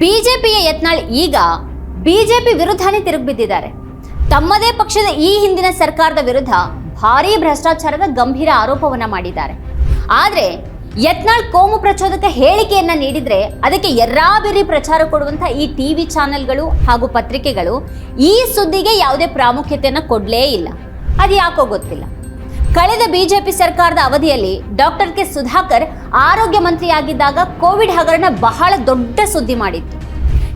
ಬಿಜೆಪಿಯ ಯತ್ನಾಳ್ ಈಗ ಬಿಜೆಪಿ ವಿರುದ್ಧನೇ ತಿರುಗಿಬಿದ್ದಿದ್ದಾರೆ ತಮ್ಮದೇ ಪಕ್ಷದ ಈ ಹಿಂದಿನ ಸರ್ಕಾರದ ವಿರುದ್ಧ ಭಾರೀ ಭ್ರಷ್ಟಾಚಾರದ ಗಂಭೀರ ಆರೋಪವನ್ನ ಮಾಡಿದ್ದಾರೆ. ಆದ್ರೆ ಯತ್ನಾಳ್ ಕೋಮು ಪ್ರಚೋದಕ ಹೇಳಿಕೆಯನ್ನ ನೀಡಿದ್ರೆ ಅದಕ್ಕೆ ಎರಾಬಿರಿ ಪ್ರಚಾರ ಕೊಡುವಂತ ಈ ಟಿವಿ ಚಾನೆಲ್ಗಳು ಹಾಗೂ ಪತ್ರಿಕೆಗಳು ಈ ಸುದ್ದಿಗೆ ಯಾವುದೇ ಪ್ರಾಮುಖ್ಯತೆಯನ್ನು ಕೊಡ್ಲೇ ಇಲ್ಲ. ಅದು ಯಾಕೋ ಗೊತ್ತಿಲ್ಲ. ಕಳೆದ ಬಿಜೆಪಿ ಸರ್ಕಾರದ ಅವಧಿಯಲ್ಲಿ ಡಾಕ್ಟರ್ ಕೆ ಸುಧಾಕರ್ ಆರೋಗ್ಯ ಮಂತ್ರಿಯಾಗಿದ್ದಾಗ ಕೋವಿಡ್ ಹಗರಣ ಬಹಳ ದೊಡ್ಡ ಸುದ್ದಿ ಮಾಡಿತ್ತು.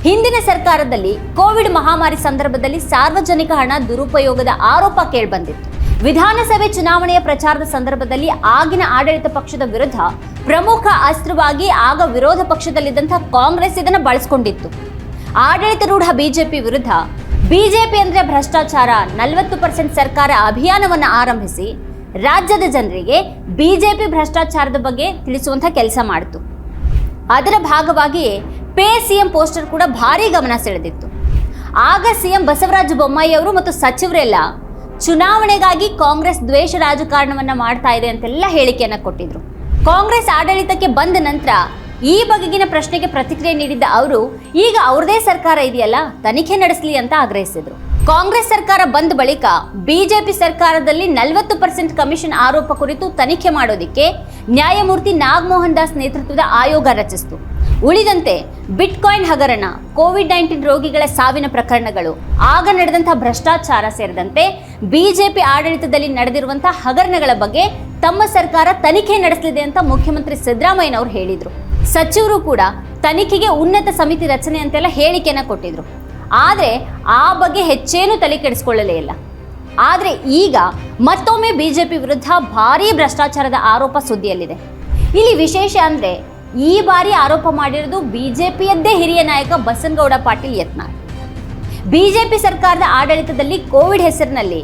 ಹಿಂದಿನ ಸರ್ಕಾರದಲ್ಲಿ ಕೋವಿಡ್ ಮಹಾಮಾರಿ ಸಂದರ್ಭದಲ್ಲಿ ಸಾರ್ವಜನಿಕ ಹಣ ದುರುಪಯೋಗದ ಆರೋಪ ಕೇಳಿಬಂದಿತ್ತು. ವಿಧಾನಸಭೆ ಚುನಾವಣೆಯ ಪ್ರಚಾರದ ಸಂದರ್ಭದಲ್ಲಿ ಆಗಿನ ಆಡಳಿತ ಪಕ್ಷದ ವಿರುದ್ಧ ಪ್ರಮುಖ ಅಸ್ತ್ರವಾಗಿ ಆಗ ವಿರೋಧ ಪಕ್ಷದಲ್ಲಿದ್ದಂಥ ಕಾಂಗ್ರೆಸ್ ಇದನ್ನು ಬಳಸಿಕೊಂಡಿತ್ತು. ಆಡಳಿತಾರೂಢ ಬಿಜೆಪಿ ವಿರುದ್ಧ ಬಿಜೆಪಿ ಅಂದ್ರೆ ಭ್ರಷ್ಟಾಚಾರ, ನಲವತ್ತು ಪರ್ಸೆಂಟ್ ಸರ್ಕಾರ ಅಭಿಯಾನವನ್ನು ಆರಂಭಿಸಿ ರಾಜ್ಯದ ಜನರಿಗೆ ಬಿಜೆಪಿ ಭ್ರಷ್ಟಾಚಾರದ ಬಗ್ಗೆ ತಿಳಿಸುವಂಥ ಕೆಲಸ ಮಾಡಿತು. ಅದರ ಭಾಗವಾಗಿಯೇ ಪೇ ಸಿಎಂ ಪೋಸ್ಟರ್ ಕೂಡ ಭಾರಿ ಗಮನ ಸೆಳೆದಿತ್ತು. ಆಗ ಸಿಎಂ ಬಸವರಾಜ ಬೊಮ್ಮಾಯಿ ಅವರು ಮತ್ತು ಸಚಿವರೆಲ್ಲ ಚುನಾವಣೆಗಾಗಿ ಕಾಂಗ್ರೆಸ್ ದ್ವೇಷ ರಾಜಕಾರಣವನ್ನ ಮಾಡ್ತಾ ಇದೆ ಅಂತೆಲ್ಲ ಹೇಳಿಕೆಯನ್ನ ಕೊಟ್ಟಿದ್ರು. ಕಾಂಗ್ರೆಸ್ ಆಡಳಿತಕ್ಕೆ ಬಂದ ನಂತರ ಈ ಬಗೆಗಿನ ಪ್ರಶ್ನೆಗೆ ಪ್ರತಿಕ್ರಿಯೆ ನೀಡಿದ್ದ ಅವರು, ಈಗ ಅವ್ರದೇ ಸರ್ಕಾರ ಇದೆಯಲ್ಲ, ತನಿಖೆ ನಡೆಸಲಿ ಅಂತ ಆಗ್ರಹಿಸಿದ್ರು. ಕಾಂಗ್ರೆಸ್ ಸರ್ಕಾರ ಬಂದ ಬಳಿಕ ಬಿಜೆಪಿ ಸರ್ಕಾರದಲ್ಲಿ ನಲವತ್ತು ಪರ್ಸೆಂಟ್ ಕಮಿಷನ್ ಆರೋಪ ಕುರಿತು ತನಿಖೆ ಮಾಡೋದಿಕ್ಕೆ ನ್ಯಾಯಮೂರ್ತಿ ನಾಗಮೋಹನ್ ದಾಸ್ ನೇತೃತ್ವದ ಆಯೋಗ ರಚಿಸಿತು. ಉಳಿದಂತೆ ಬಿಟ್ಕಾಯಿನ್ ಹಗರಣ, ಕೋವಿಡ್ ನೈನ್ಟೀನ್ ರೋಗಿಗಳ ಸಾವಿನ ಪ್ರಕರಣಗಳು, ಆಗ ನಡೆದಂತಹ ಭ್ರಷ್ಟಾಚಾರ ಸೇರಿದಂತೆ ಬಿಜೆಪಿ ಆಡಳಿತದಲ್ಲಿ ನಡೆದಿರುವಂತಹ ಹಗರಣಗಳ ಬಗ್ಗೆ ತಮ್ಮ ಸರ್ಕಾರ ತನಿಖೆ ನಡೆಸಲಿದೆ ಅಂತ ಮುಖ್ಯಮಂತ್ರಿ ಸಿದ್ದರಾಮಯ್ಯನವರು ಹೇಳಿದರು. ಸಚಿವರು ಕೂಡ ತನಿಖೆಗೆ ಉನ್ನತ ಸಮಿತಿ ರಚನೆ ಅಂತೆಲ್ಲ ಹೇಳಿಕೆಯನ್ನು ಕೊಟ್ಟಿದ್ರು. ಆದರೆ ಆ ಬಗ್ಗೆ ಹೆಚ್ಚೇನು ತಲೆ ಕೆಡಿಸ್ಕೊಳ್ಳಲೇ ಇಲ್ಲ. ಆದರೆ ಈಗ ಮತ್ತೊಮ್ಮೆ ಬಿ ಜೆ ಪಿ ವಿರುದ್ಧ ಭಾರೀ ಭ್ರಷ್ಟಾಚಾರದ ಆರೋಪ ಸುದ್ದಿಯಲ್ಲಿದೆ. ಇಲ್ಲಿ ವಿಶೇಷ ಅಂದರೆ ಈ ಬಾರಿ ಆರೋಪ ಮಾಡಿರೋದು ಬಿ ಜೆ ಪಿಯದ್ದೇ ಹಿರಿಯ ನಾಯಕ ಬಸನಗೌಡ ಪಾಟೀಲ್ ಯತ್ನಾಳ್. ಪಿ ಸರ್ಕಾರದ ಆಡಳಿತದಲ್ಲಿ ಕೋವಿಡ್ ಹೆಸರಿನಲ್ಲಿ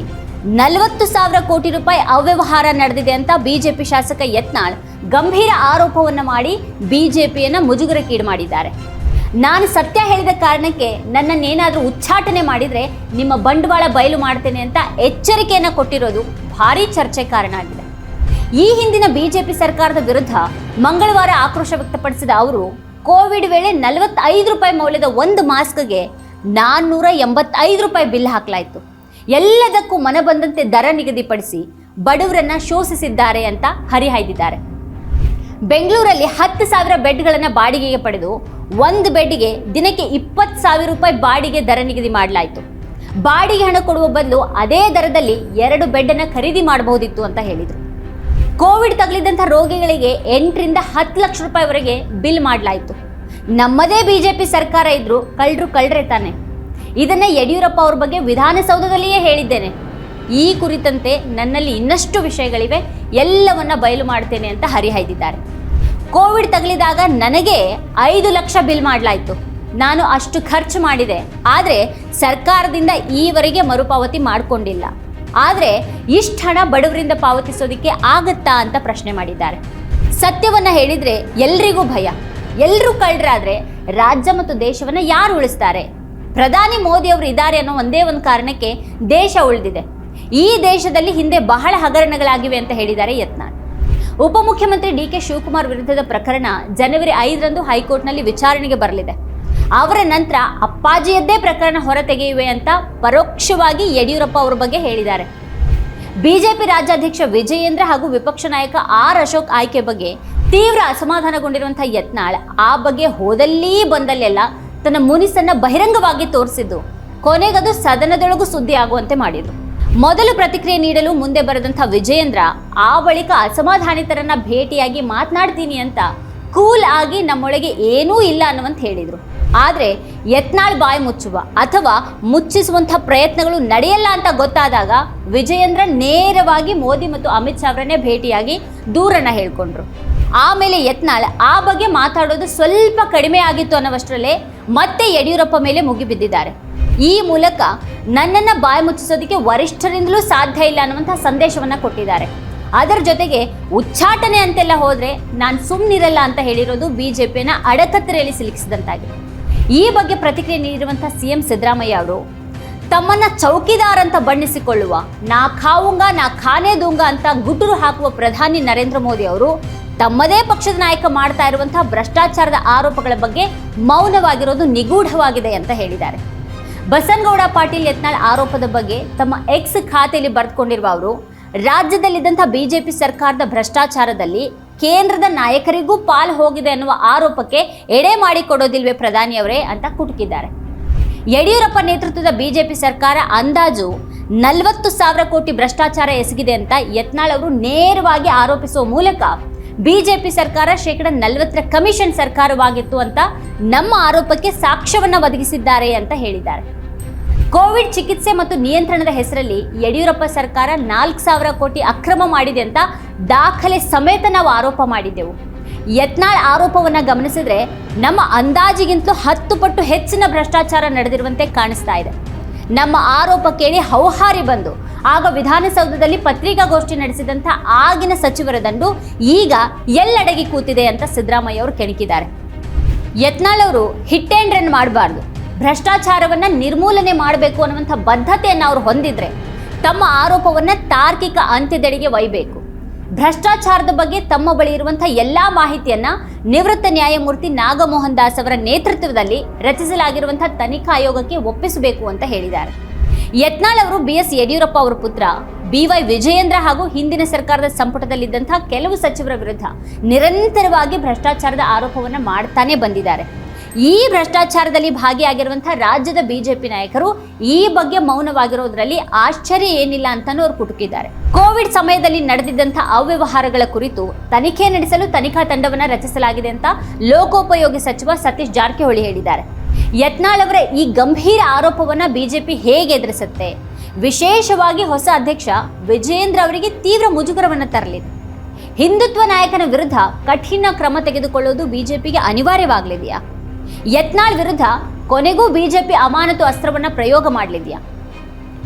ನಲವತ್ತು ಸಾವಿರ ಕೋಟಿ ರೂಪಾಯಿ ಅವ್ಯವಹಾರ ನಡೆದಿದೆ ಅಂತ ಬಿಜೆಪಿ ಶಾಸಕ ಯತ್ನಾಳ್ ಗಂಭೀರ ಆರೋಪವನ್ನು ಮಾಡಿ ಬಿಜೆಪಿಯನ್ನ ಮುಜುಗರಕ್ಕೀಡು ಮಾಡಿದ್ದಾರೆ. ನಾನು ಸತ್ಯ ಹೇಳಿದ ಕಾರಣಕ್ಕೆ ನನ್ನನ್ನೇನಾದರೂ ಉಚ್ಚಾಟನೆ ಮಾಡಿದರೆ ನಿಮ್ಮ ಬಂಡವಾಳ ಬಯಲು ಮಾಡ್ತೇನೆ ಅಂತ ಎಚ್ಚರಿಕೆಯನ್ನು ಕೊಟ್ಟಿರೋದು ಭಾರೀ ಚರ್ಚೆ ಕಾರಣ ಆಗಿದೆ. ಈ ಹಿಂದಿನ ಬಿಜೆಪಿ ಸರ್ಕಾರದ ವಿರುದ್ಧ ಮಂಗಳವಾರ ಆಕ್ರೋಶ ವ್ಯಕ್ತಪಡಿಸಿದ ಅವರು, ಕೋವಿಡ್ ವೇಳೆ ನಲವತ್ತೈದು ರೂಪಾಯಿ ಮೌಲ್ಯದ ಒಂದು ಮಾಸ್ಕ್ಗೆ ನಾನ್ನೂರ ಎಂಬತ್ತೈದು ರೂಪಾಯಿ ಬಿಲ್ ಹಾಕಲಾಯಿತು. ಎಲ್ಲದಕ್ಕೂ ಮನ ಬಂದಂತೆ ದರ ನಿಗದಿಪಡಿಸಿ ಬಡವರನ್ನ ಶೋಷಿಸಿದ್ದಾರೆ ಅಂತ ಹರಿಹಾಯ್ದಿದ್ದಾರೆ. ಬೆಂಗಳೂರಲ್ಲಿ ಹತ್ತು ಸಾವಿರ ಬೆಡ್ಗಳನ್ನು ಬಾಡಿಗೆಗೆ ಪಡೆದು ಒಂದು ಬೆಡ್ಗೆ ದಿನಕ್ಕೆ ಇಪ್ಪತ್ತು ಸಾವಿರ ರೂಪಾಯಿ ಬಾಡಿಗೆ ದರ ನಿಗದಿ ಮಾಡಲಾಯಿತು. ಬಾಡಿಗೆ ಹಣ ಕೊಡುವ ಬದಲು ಅದೇ ದರದಲ್ಲಿ ಎರಡು ಬೆಡ್ಡನ್ನು ಖರೀದಿ ಮಾಡಬಹುದಿತ್ತು ಅಂತ ಹೇಳಿದರು. ಕೋವಿಡ್ ತಗಲಿದಂಥ ರೋಗಿಗಳಿಗೆ ಎಂಟರಿಂದ ಹತ್ತು ಲಕ್ಷ ರೂಪಾಯಿವರೆಗೆ ಬಿಲ್ ಮಾಡಲಾಯಿತು. ನಮ್ಮದೇ ಬಿಜೆಪಿ ಸರ್ಕಾರ ಇದ್ರು ಕಳ್ಳರು ಕಳ್ಳರೆ ತಾನೆ. ಇದನ್ನ ಯಡಿಯೂರಪ್ಪ ಅವ್ರ ಬಗ್ಗೆ ವಿಧಾನಸೌಧದಲ್ಲಿಯೇ ಹೇಳಿದ್ದೇನೆ. ಈ ಕುರಿತಂತೆ ನನ್ನಲ್ಲಿ ಇನ್ನಷ್ಟು ವಿಷಯಗಳಿವೆ. ಎಲ್ಲವನ್ನ ಬಯಲು ಮಾಡ್ತೇನೆ ಅಂತ ಹರಿಹಾಯ್ದಿದ್ದಾರೆ. ಕೋವಿಡ್ ತಗಲಿದಾಗ ನನಗೆ ಐದು ಲಕ್ಷ ಬಿಲ್ ಮಾಡಲಾಯಿತು. ನಾನು ಅಷ್ಟು ಖರ್ಚು ಮಾಡಿದೆ. ಆದರೆ ಸರ್ಕಾರದಿಂದ ಈವರೆಗೆ ಮರುಪಾವತಿ ಮಾಡಿಕೊಂಡಿಲ್ಲ. ಆದರೆ ಇಷ್ಟು ಹಣ ಬಡವರಿಂದ ಪಾವತಿಸೋದಕ್ಕೆ ಆಗತ್ತಾ ಅಂತ ಪ್ರಶ್ನೆ ಮಾಡಿದ್ದಾರೆ. ಸತ್ಯವನ್ನು ಹೇಳಿದರೆ ಎಲ್ರಿಗೂ ಭಯ. ಎಲ್ಲರೂ ಕಳ್ಳರಾದರೆ ರಾಜ್ಯ ಮತ್ತು ದೇಶವನ್ನು ಯಾರು ಉಳಿಸ್ತಾರೆ? ಪ್ರಧಾನಿ ಮೋದಿಯವರು ಇದ್ದಾರೆ ಅನ್ನೋ ಒಂದೇ ಒಂದು ಕಾರಣಕ್ಕೆ ದೇಶ ಉಳಿದಿದೆ. ಈ ದೇಶದಲ್ಲಿ ಹಿಂದೆ ಬಹಳ ಹಗರಣಗಳಾಗಿವೆ ಅಂತ ಹೇಳಿದ್ದಾರೆ ಯತ್ನಾಳ್. ಉಪಮುಖ್ಯಮಂತ್ರಿ ಡಿ ಕೆ ಶಿವಕುಮಾರ್ ವಿರುದ್ಧದ ಪ್ರಕರಣ ಜನವರಿ ಐದರಂದು ಹೈಕೋರ್ಟ್ನಲ್ಲಿ ವಿಚಾರಣೆಗೆ ಬರಲಿದೆ. ಅವರ ನಂತರ ಅಪ್ಪಾಜಿಯದ್ದೇ ಪ್ರಕರಣ ಹೊರತೆಗೆಯುವೆ ಅಂತ ಪರೋಕ್ಷವಾಗಿ ಯಡಿಯೂರಪ್ಪ ಅವರ ಬಗ್ಗೆ ಹೇಳಿದ್ದಾರೆ. ಬಿಜೆಪಿ ರಾಜ್ಯಾಧ್ಯಕ್ಷ ವಿಜಯೇಂದ್ರ ಹಾಗೂ ವಿಪಕ್ಷ ನಾಯಕ ಆರ್ ಅಶೋಕ್ ಆಯ್ಕೆ ಬಗ್ಗೆ ತೀವ್ರ ಅಸಮಾಧಾನಗೊಂಡಿರುವಂತಹ ಯತ್ನಾಳ್ ಆ ಬಗ್ಗೆ ಹೋದಲ್ಲಿ ಬಂದಲ್ಲೆಲ್ಲ ತನ್ನ ಮುನಿಸನ್ನ ಬಹಿರಂಗವಾಗಿ ತೋರಿಸಿದ್ದು. ಕೊನೆಗದು ಸದನದೊಳಗೂ ಸುದ್ದಿ ಆಗುವಂತೆ ಮಾಡಿದ್ರು. ಮೊದಲು ಪ್ರತಿಕ್ರಿಯೆ ನೀಡಲು ಮುಂದೆ ಬರೆದಂಥ ವಿಜಯೇಂದ್ರ, ಆ ಬಳಿಕ ಅಸಮಾಧಾನಿತರನ್ನ ಭೇಟಿಯಾಗಿ ಮಾತನಾಡ್ತೀನಿ ಅಂತ ಕೂಲ್ ಆಗಿ ನಮ್ಮೊಳಗೆ ಏನೂ ಇಲ್ಲ ಅನ್ನುವಂತ ಹೇಳಿದರು. ಆದರೆ ಯತ್ನಾಳ್ ಬಾಯಿ ಮುಚ್ಚುವ ಅಥವಾ ಮುಚ್ಚಿಸುವಂಥ ಪ್ರಯತ್ನಗಳು ನಡೆಯಲ್ಲ ಅಂತ ಗೊತ್ತಾದಾಗ ವಿಜಯೇಂದ್ರ ನೇರವಾಗಿ ಮೋದಿ ಮತ್ತು ಅಮಿತ್ ಶಾ ಅವರನ್ನೇ ಭೇಟಿಯಾಗಿ ದೂರನ್ನ ಹೇಳ್ಕೊಂಡ್ರು. ಆಮೇಲೆ ಯತ್ನಾಳ್ ಆ ಬಗ್ಗೆ ಮಾತಾಡೋದು ಸ್ವಲ್ಪ ಕಡಿಮೆ ಆಗಿತ್ತು ಅನ್ನೋವಷ್ಟರಲ್ಲೇ ಮತ್ತೆ ಯಡಿಯೂರಪ್ಪ ಮೇಲೆ ಮುಗಿಬಿದ್ದಿದ್ದಾರೆ. ಈ ಮೂಲಕ ನನ್ನನ್ನ ಬಾಯಿ ಮುಚ್ಚಿಸೋದಕ್ಕೆ ವರಿಷ್ಠರಿಂದಲೂ ಸಾಧ್ಯ ಇಲ್ಲ ಅನ್ನುವಂಥ ಸಂದೇಶವನ್ನು ಕೊಟ್ಟಿದ್ದಾರೆ. ಅದರ ಜೊತೆಗೆ ಉಚ್ಚಾಟನೆ ಅಂತೆಲ್ಲ ಹೋದರೆ ನಾನು ಸುಮ್ಮನಿರಲ್ಲ ಅಂತ ಹೇಳಿರೋದು ಬಿ ಜೆ ಪಿನ ಅಡಕತ್ತರೆಯಲ್ಲಿ ಸಿಲುಕಿಸಿದಂತಾಗಿದೆ. ಈ ಬಗ್ಗೆ ಪ್ರತಿಕ್ರಿಯೆ ನೀಡಿರುವಂಥ ಸಿ ಎಂ ಸಿದ್ದರಾಮಯ್ಯ ಅವರು, ತಮ್ಮನ್ನ ಚೌಕಿದಾರ್ ಅಂತ ಬಣ್ಣಿಸಿಕೊಳ್ಳುವ, ನಾ ಖಾವುಂಗ, ನಾ ಖಾನೆ ದುಂಗ ಅಂತ ಗುಟುರು ಹಾಕುವ ಪ್ರಧಾನಿ ನರೇಂದ್ರ ಮೋದಿ ಅವರು, ತಮ್ಮದೇ ಪಕ್ಷದ ನಾಯಕ ಮಾಡ್ತಾ ಇರುವಂತಹ ಭ್ರಷ್ಟಾಚಾರದ ಆರೋಪಗಳ ಬಗ್ಗೆ ಮೌನವಾಗಿರೋದು ನಿಗೂಢವಾಗಿದೆ ಅಂತ ಹೇಳಿದ್ದಾರೆ. ಬಸನಗೌಡ ಪಾಟೀಲ್ ಯತ್ನಾಳ್ ಆರೋಪದ ಬಗ್ಗೆ ತಮ್ಮ ಎಕ್ಸ್ ಖಾತೆಯಲ್ಲಿ ಬರೆದುಕೊಂಡಿರುವ ಅವರು, ರಾಜ್ಯದಲ್ಲಿದ್ದಂಥ ಬಿಜೆಪಿ ಸರ್ಕಾರದ ಭ್ರಷ್ಟಾಚಾರದಲ್ಲಿ ಕೇಂದ್ರದ ನಾಯಕರಿಗೂ ಪಾಲು ಹೋಗಿದೆ ಅನ್ನುವ ಆರೋಪಕ್ಕೆ ಎಡೆ ಮಾಡಿಕೊಡೋದಿಲ್ವೇ ಪ್ರಧಾನಿಯವರೇ ಅಂತ ಕುಟುಕಿದ್ದಾರೆ. ಯಡಿಯೂರಪ್ಪ ನೇತೃತ್ವದ ಬಿಜೆಪಿ ಸರ್ಕಾರ ಅಂದಾಜು ನಲವತ್ತು ಸಾವಿರ ಕೋಟಿ ಭ್ರಷ್ಟಾಚಾರ ಎಸಗಿದೆ ಅಂತ ಯತ್ನಾಳ್ ಅವರು ನೇರವಾಗಿ ಆರೋಪಿಸುವ ಮೂಲಕ ಬಿಜೆಪಿ ಸರ್ಕಾರ ಶೇಕಡ ನಲವತ್ತರ ಕಮಿಷನ್ ಸರ್ಕಾರವಾಗಿತ್ತು ಅಂತ ನಮ್ಮ ಆರೋಪಕ್ಕೆ ಸಾಕ್ಷ್ಯವನ್ನ ಒದಗಿಸಿದ್ದಾರೆ ಅಂತ ಹೇಳಿದ್ದಾರೆ. ಕೋವಿಡ್ ಚಿಕಿತ್ಸೆ ಮತ್ತು ನಿಯಂತ್ರಣದ ಹೆಸರಲ್ಲಿ ಯಡಿಯೂರಪ್ಪ ಸರ್ಕಾರ ನಾಲ್ಕು ಸಾವಿರ ಕೋಟಿ ಅಕ್ರಮ ಮಾಡಿದೆ ಅಂತ ದಾಖಲೆ ಸಮೇತ ನಾವು ಆರೋಪ ಮಾಡಿದ್ದೆವು. ಯತ್ನಾಳ್ ಆರೋಪವನ್ನ ಗಮನಿಸಿದ್ರೆ ನಮ್ಮ ಅಂದಾಜಿಗಿಂತಲೂ ಹತ್ತು ಪಟ್ಟು ಹೆಚ್ಚಿನ ಭ್ರಷ್ಟಾಚಾರ ನಡೆದಿರುವಂತೆ ಕಾಣಿಸ್ತಾ ಇದೆ. ನಮ್ಮ ಆರೋಪ ಕೇಳಿ ಹೌಹಾರಿ ಬಂದು ಆಗ ವಿಧಾನಸೌಧದಲ್ಲಿ ಪತ್ರಿಕಾಗೋಷ್ಠಿ ನಡೆಸಿದಂಥ ಆಗಿನ ಸಚಿವರ ದಂಡು ಈಗ ಎಲ್ಲೆಡಗಿ ಕೂತಿದೆ ಅಂತ ಸಿದ್ದರಾಮಯ್ಯ ಅವರು ಕೆಣಕಿದ್ದಾರೆ. ಯತ್ನಾಳ್ ಅವರು ಹಿಟ್ ಆ್ಯಂಡ್ ರನ್ ಮಾಡಬಾರ್ದು. ಭ್ರಷ್ಟಾಚಾರವನ್ನು ನಿರ್ಮೂಲನೆ ಮಾಡಬೇಕು ಅನ್ನುವಂಥ ಬದ್ಧತೆಯನ್ನು ಅವರು ಹೊಂದಿದ್ರೆ ತಮ್ಮ ಆರೋಪವನ್ನು ತಾರ್ಕಿಕ ಅಂತ್ಯದೆಡೆಗೆ ಒಯ್ಬೇಕು. ಭ್ರಷ್ಟಾಚಾರದ ಬಗ್ಗೆ ತಮ್ಮ ಬಳಿ ಇರುವಂಥ ಎಲ್ಲಾ ಮಾಹಿತಿಯನ್ನ ನಿವೃತ್ತ ನ್ಯಾಯಮೂರ್ತಿ ನಾಗಮೋಹನ್ ದಾಸ್ ಅವರ ನೇತೃತ್ವದಲ್ಲಿ ರಚಿಸಲಾಗಿರುವಂಥ ತನಿಖಾ ಆಯೋಗಕ್ಕೆ ಒಪ್ಪಿಸಬೇಕು ಅಂತ ಹೇಳಿದ್ದಾರೆ. ಯತ್ನಾಳ್ ಅವರು ಬಿ ಎಸ್ ಯಡಿಯೂರಪ್ಪ ಅವರ ಪುತ್ರ, ಬಿ ವೈ ವಿಜಯೇಂದ್ರ ಹಾಗೂ ಹಿಂದಿನ ಸರ್ಕಾರದ ಸಂಪುಟದಲ್ಲಿದ್ದಂತಹ ಕೆಲವು ಸಚಿವರ ವಿರುದ್ಧ ನಿರಂತರವಾಗಿ ಭ್ರಷ್ಟಾಚಾರದ ಆರೋಪವನ್ನು ಮಾಡ್ತಾನೆ ಬಂದಿದ್ದಾರೆ. ಈ ಭ್ರಷ್ಟಾಚಾರದಲ್ಲಿ ಭಾಗಿಯಾಗಿರುವಂತಹ ರಾಜ್ಯದ ಬಿಜೆಪಿ ನಾಯಕರು ಈ ಬಗ್ಗೆ ಮೌನವಾಗಿರೋದ್ರಲ್ಲಿ ಆಶ್ಚರ್ಯ ಏನಿಲ್ಲ ಅಂತಾನೂ ಅವರು ಕುಟುಕಿದ್ದಾರೆ. ಕೋವಿಡ್ ಸಮಯದಲ್ಲಿ ನಡೆದಿದ್ದಂತಹ ಅವ್ಯವಹಾರಗಳ ಕುರಿತು ತನಿಖೆ ನಡೆಸಲು ತನಿಖಾ ತಂಡವನ್ನು ರಚಿಸಲಾಗಿದೆ ಅಂತ ಲೋಕೋಪಯೋಗಿ ಸಚಿವ ಸತೀಶ್ ಜಾರಕಿಹೊಳಿ ಹೇಳಿದ್ದಾರೆ. ಯತ್ನಾಳ್ ಅವರ, ಈ ಗಂಭೀರ ಆರೋಪವನ್ನ ಬಿಜೆಪಿ ಹೇಗೆ ಎದುರಿಸುತ್ತೆ? ವಿಶೇಷವಾಗಿ ಹೊಸ ಅಧ್ಯಕ್ಷ ವಿಜೇಂದ್ರ ಅವರಿಗೆ ತೀವ್ರ ಮುಜುಗರವನ್ನು ತರಲಿದೆ. ಹಿಂದುತ್ವ ನಾಯಕನ ವಿರುದ್ಧ ಕಠಿಣ ಕ್ರಮ ತೆಗೆದುಕೊಳ್ಳುವುದು ಬಿಜೆಪಿಗೆ ಅನಿವಾರ್ಯವಾಗಲಿದೆಯಾ? ಯತ್ನಾಳ್ ವಿರುದ್ಧ ಕೊನೆಗೂ ಬಿಜೆಪಿ ಅಮಾನತು ಅಸ್ತ್ರವನ್ನ ಪ್ರಯೋಗ ಮಾಡಲಿದೆಯಾ?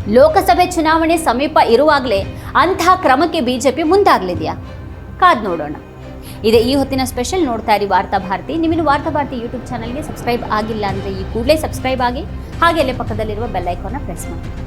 ಲೋಕಸಭೆ ಚುನಾವಣೆ ಸಮೀಪ ಇರುವಾಗಲೇ ಅಂತಹ ಕ್ರಮಕ್ಕೆ ಬಿಜೆಪಿ ಮುಂದಾಗಲಿದೆಯಾ? ಕಾದ್ ನೋಡೋಣ. ಇದೆ. ಈ ಹೊತ್ತಿನ ಸ್ಪೆಷಲ್ ನೋಡ್ತಾ ಇರಿ ವಾರ್ತಾ ಭಾರತಿ. ನಿಮ್ಮನ್ನು ವಾರ್ತಾ ಭಾರತಿ ಯೂಟ್ಯೂಬ್ ಚಾನಲ್ಗೆ ಸಬ್ಸ್ಕ್ರೈಬ್ ಆಗಿಲ್ಲ ಅಂದರೆ ಈ ಕೂಡಲೇ ಸಬ್ಸ್ಕ್ರೈಬ್ ಆಗಿ ಹಾಗೆ ಅಲ್ಲೇ ಪಕ್ಕದಲ್ಲಿರುವ ಬೆಲ್ ಐಕಾನ್ನ ಪ್ರೆಸ್ ಮಾಡಿ.